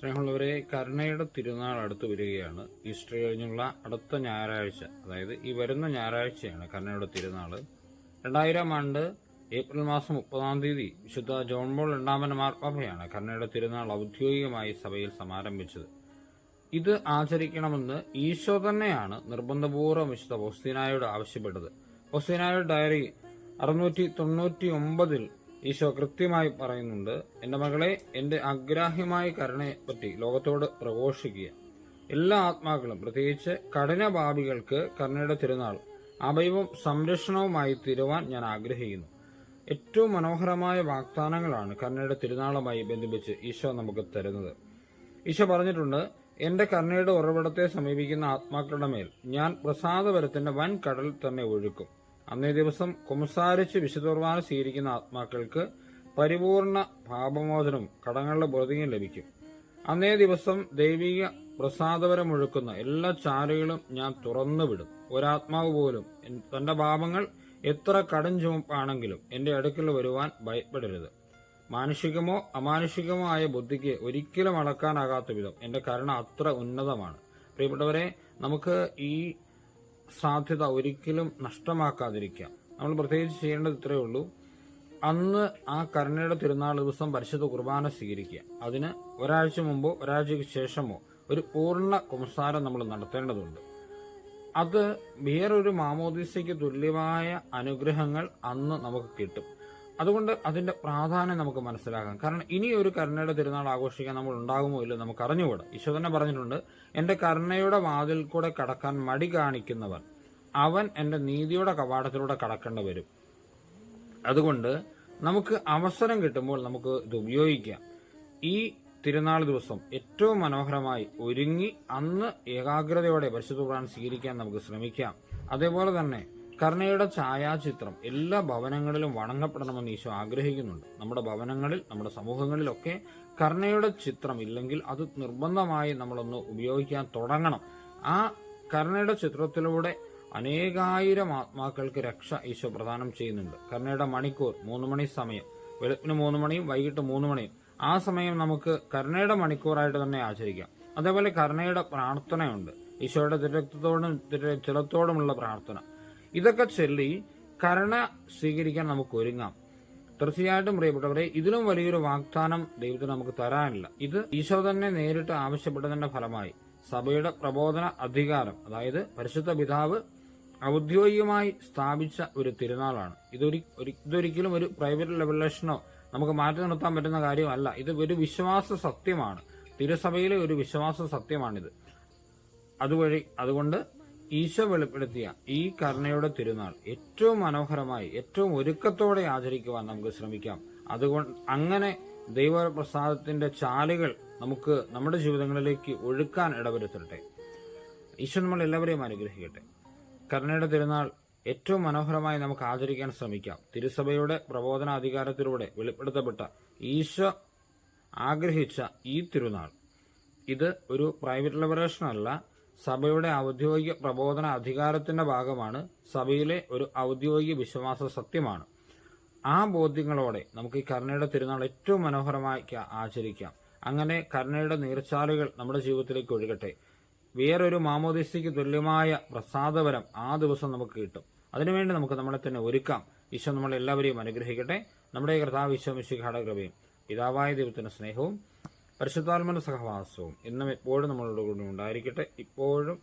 സ്നേഹമുള്ളവരെ കരുണയുടെ തിരുനാൾ അടുത്ത് വരികയാണ്. ഈസ്റ്റർ കഴിഞ്ഞുള്ള അടുത്ത ഞായറാഴ്ച അതായത് ഈ വരുന്ന ഞായറാഴ്ചയാണ് കരുണയുടെ തിരുനാൾ. രണ്ടായിരം ആണ്ട് ഏപ്രിൽ മാസം മുപ്പതാം തീയതി വിശുദ്ധ ജോൺ ബോൾ രണ്ടാമൻ മാർപ്പാപ്പയാണ് കരുണയുടെ തിരുനാൾ ഔദ്യോഗികമായി സഭയിൽ സമാരംഭിച്ചത്. ഇത് ആചരിക്കണമെന്ന് ഈശോ തന്നെയാണ് നിർബന്ധപൂർവം വിശുദ്ധ ഹോസ്തീനായോട് ആവശ്യപ്പെട്ടത്. പോസ്തീനായുടെ ഡയറി അറുന്നൂറ്റി തൊണ്ണൂറ്റി ഒമ്പതിൽ ഈശോ കൃത്യമായി പറയുന്നുണ്ട് എന്റെ മകളെ എന്റെ അഗ്രാഹ്യമായ കരുണയെപ്പറ്റി ലോകത്തോട് പ്രഘോഷിക്കുക. എല്ലാ ആത്മാക്കളും പ്രത്യേകിച്ച് കഠിനഭാവികൾക്ക് കരുണയുടെ തിരുനാൾ അഭയവും സംരക്ഷണവുമായി തീരുവാൻ ഞാൻ ആഗ്രഹിക്കുന്നു. ഏറ്റവും മനോഹരമായ വാഗ്ദാനങ്ങളാണ് കരുണയുടെ തിരുനാളുമായി ബന്ധിപ്പിച്ച് ഈശോ നമുക്ക് തരുന്നത്. ഈശോ പറഞ്ഞിട്ടുണ്ട് എന്റെ കരുണയുടെ ഉറവിടത്തെ സമീപിക്കുന്ന ആത്മാക്കളുടെ മേൽ ഞാൻ പ്രസാദപരത്തിന്റെ വൻ കടൽ തന്നെ ഒഴുക്കും. അന്നേ ദിവസം കുമസാരിച്ച് വിശുദ്ധ കുർബാന സ്വീകരിക്കുന്ന ആത്മാക്കൾക്ക് പരിപൂർണ പാപമോചനവും കടങ്ങളുടെ ബോധ്യം ലഭിക്കും. അന്നേ ദിവസം ദൈവിക പ്രസാദപരമൊഴുക്കുന്ന എല്ലാ ചാലുകളും ഞാൻ തുറന്നുവിടും. ഒരാത്മാവ് പോലും തന്റെ പാപങ്ങൾ എത്ര കടും ചുമപ്പാണെങ്കിലും എന്റെ അടുക്കൽ വരുവാൻ ഭയപ്പെടരുത്. മാനുഷികമോ അമാനുഷികമോ ആയ ബുദ്ധിക്ക് ഒരിക്കലും അളക്കാനാകാത്ത വിധം എന്റെ കരുണ അത്ര ഉന്നതമാണ്. പ്രിയപ്പെട്ടവരെ നമുക്ക് ഈ സാധ്യത ഒരിക്കലും നഷ്ടമാക്കാതിരിക്കാം. നമ്മൾ പ്രത്യേകിച്ച് ചെയ്യേണ്ടത് ഇത്രയേ ഉള്ളൂ. അന്ന് ആ കരുണയുടെ തിരുനാൾ ദിവസം പരിശുദ്ധ കുർബാന സ്വീകരിക്കുക. അതിന് ഒരാഴ്ച മുമ്പോ ഒരാഴ്ചയ്ക്ക് ശേഷമോ ഒരു പൂർണ കുംസാരം നമ്മൾ നടത്തേണ്ടതുണ്ട്. അത് വേറൊരു മാമോദിസയ്ക്ക് തുല്യമായ അനുഗ്രഹങ്ങൾ അന്ന് നമുക്ക് കിട്ടും. അതുകൊണ്ട് അതിന്റെ പ്രാധാന്യം നമുക്ക് മനസ്സിലാക്കാം. കാരണം ഇനി ഒരു കരുണയുടെ തിരുനാൾ ആഘോഷിക്കാൻ നമ്മൾ ഉണ്ടാകുമോ ഇല്ല നമുക്ക് അറിഞ്ഞുകൂടാ. ഈശോ തന്നെ പറഞ്ഞിട്ടുണ്ട് എന്റെ കരുണയുടെ വാതിൽ കൂടെ കടക്കാൻ മടി കാണിക്കുന്നവർ അവൻ എന്റെ നീതിയുടെ കവാടത്തിലൂടെ കടക്കേണ്ടി വരും. അതുകൊണ്ട് നമുക്ക് അവസരം കിട്ടുമ്പോൾ നമുക്ക് ഇത് ഉപയോഗിക്കാം. ഈ തിരുനാൾ ദിവസം ഏറ്റവും മനോഹരമായി ഒരുങ്ങി അന്ന് ഏകാഗ്രതയോടെ പരിശുദ്ധ സ്വീകരിക്കാൻ നമുക്ക് ശ്രമിക്കാം. അതേപോലെ തന്നെ കരുണയുടെ ഛായാചിത്രം എല്ലാ ഭവനങ്ങളിലും വണങ്ങപ്പെടണമെന്ന് ഈശോ ആഗ്രഹിക്കുന്നുണ്ട്. നമ്മുടെ ഭവനങ്ങളിൽ നമ്മുടെ സമൂഹങ്ങളിലൊക്കെ കർണയുടെ ചിത്രം ഇല്ലെങ്കിൽ അത് നിർബന്ധമായി നമ്മളൊന്ന് ഉപയോഗിക്കാൻ തുടങ്ങണം. ആ കർണയുടെ ചിത്രത്തിലൂടെ അനേകായിരം ആത്മാക്കൾക്ക് രക്ഷ ഈശോ പ്രദാനം ചെയ്യുന്നുണ്ട്. കർണയുടെ മണിക്കൂർ മൂന്ന് മണി സമയം വെളുപ്പിന് മൂന്ന് മണിയും വൈകിട്ട് മൂന്ന് മണിയും. ആ സമയം നമുക്ക് കരുണയുടെ മണിക്കൂറായിട്ട് തന്നെ ആചരിക്കാം. അതേപോലെ കർണയുടെ പ്രാർത്ഥനയുണ്ട്. ഈശോയുടെ തിരക്തത്തോടും ചിലത്തോടുമുള്ള പ്രാർത്ഥന. ഇതൊക്കെ ചൊല്ലി കരുണ സ്വീകരിക്കാൻ നമുക്ക് ഒരുങ്ങാം. തീർച്ചയായിട്ടും പ്രിയപ്പെട്ടവരെ ഇതിലും വലിയൊരു വാഗ്ദാനം ദൈവത്തിന് നമുക്ക് തരാനില്ല. ഇത് ഈശോ തന്നെ നേരിട്ട് ആവശ്യപ്പെട്ടതിന്റെ ഫലമായി. സഭയുടെ പ്രബോധന അധികാരം അതായത് പരിശുദ്ധ പിതാവ് ഔദ്യോഗികമായി സ്ഥാപിച്ച ഒരു തിരുനാളാണ്. ഇതൊരു ഇതൊരിക്കലും ഒരു പ്രൈവറ്റ് ലെവലേഷനോ നമുക്ക് മാറ്റി നിർത്താൻ പറ്റുന്ന കാര്യമല്ല. ഇത് ഒരു വിശ്വാസ സത്യമാണ്. തിരുസഭയിലെ ഒരു വിശ്വാസ സത്യമാണിത്. അതുവഴി അതുകൊണ്ട് ഈശോ വെളിപ്പെടുത്തിയ ഈ കരുണയുടെ തിരുനാൾ ഏറ്റവും മനോഹരമായി ഏറ്റവും ഒരുക്കത്തോടെ ആചരിക്കുവാൻ നമുക്ക് ശ്രമിക്കാം. അതുകൊണ്ട് അങ്ങനെ ദൈവപ്രസാദത്തിന്റെ ചാലുകൾ നമുക്ക് നമ്മുടെ ജീവിതങ്ങളിലേക്ക് ഒഴുക്കാൻ ഇടവരുത്തട്ടെ. ഈശോ നമ്മൾ എല്ലാവരെയും അനുഗ്രഹിക്കട്ടെ. കരുണയുടെ തിരുനാൾ ഏറ്റവും മനോഹരമായി നമുക്ക് ആചരിക്കാൻ ശ്രമിക്കാം. തിരുസഭയുടെ പ്രബോധനാധികാരത്തിലൂടെ വെളിപ്പെടുത്തപ്പെട്ട ഈശോ ആഗ്രഹിച്ച ഈ തിരുനാൾ. ഇത് ഒരു പ്രൈവറ്റ് ലിബറേഷൻ അല്ല സഭയുടെ ഔദ്യോഗിക പ്രബോധന അധികാരത്തിന്റെ ഭാഗമാണ് സഭയിലെ ഒരു ഔദ്യോഗിക വിശ്വാസ സത്യമാണ്. ആ ബോധ്യങ്ങളോടെ നമുക്ക് ഈ കരുണയുടെ തിരുനാൾ ഏറ്റവും മനോഹരമായി ആചരിക്കാം. അങ്ങനെ കരുണയുടെ നീർച്ചാലുകൾ നമ്മുടെ ജീവിതത്തിലേക്ക് ഒഴുകട്ടെ. വേറൊരു മാമോദിസയ്ക്ക് തുല്യമായ പ്രസാദപരം ആ ദിവസം നമുക്ക് കിട്ടും. അതിനുവേണ്ടി നമുക്ക് നമ്മളെ തന്നെ ഒരുക്കാം. ഈശോ നമ്മളെല്ലാവരെയും അനുഗ്രഹിക്കട്ടെ. നമ്മുടെ കർത്താവ് ഈശോ മിശിഖാട കൃപയും പിതാവായ ദൈവത്തിന്റെ സ്നേഹവും പരിശുദ്ധാത്മന സഹവാസവും ഇന്നും എപ്പോഴും നമ്മളോട് കൂടി ഉണ്ടായിരിക്കട്ടെ. ഇപ്പോഴും